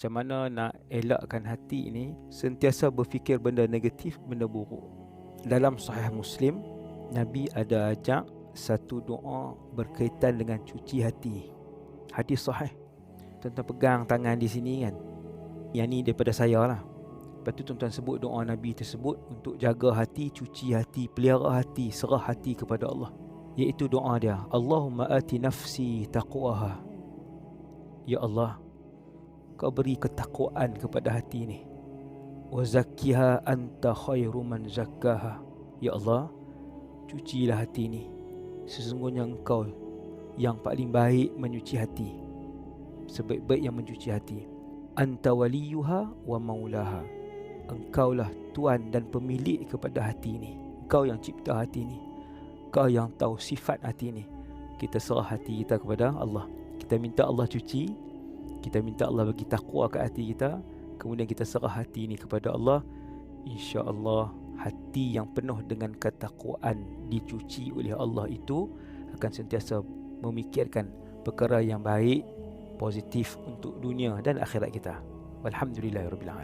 Macam mana nak elakkan hati ini Sentiasa berfikir benda negatif, benda buruk. Dalam sahih Muslim Nabi ada ajak satu doa berkaitan dengan cuci hati. Hadis sahih. Tuan-tuan pegang tangan di sini kan. Yang ni daripada saya lah. Lepas tu tuan-tuan sebut doa Nabi tersebut Untuk jaga hati, cuci hati, pelihara hati, serah hati kepada Allah. Iaitu doa dia Allahumma ati nafsi taqwaha. Ya Allah kau beri ketakwaan kepada hati ini. Wa zakkiha anta khairu man zakkaha. Ya Allah cucilah hati ini. Sesungguhnya engkau yang paling baik menyuci hati. Sebaik-baik yang mencuci hati. Anta waliyuha wa maulaha. Engkaulah tuan dan pemilik kepada hati ini. Engkau yang cipta hati ini. Engkau yang tahu sifat hati ini. Kita serah hati kita kepada Allah. Kita minta Allah cuci kita minta Allah bagi takwa ke hati kita. Kemudian kita serah hati ini kepada Allah. insya-Allah hati yang penuh dengan ketakwaan dicuci oleh Allah itu akan sentiasa memikirkan perkara yang baik positif untuk dunia dan akhirat kita. Walhamdulillahirabbil alamin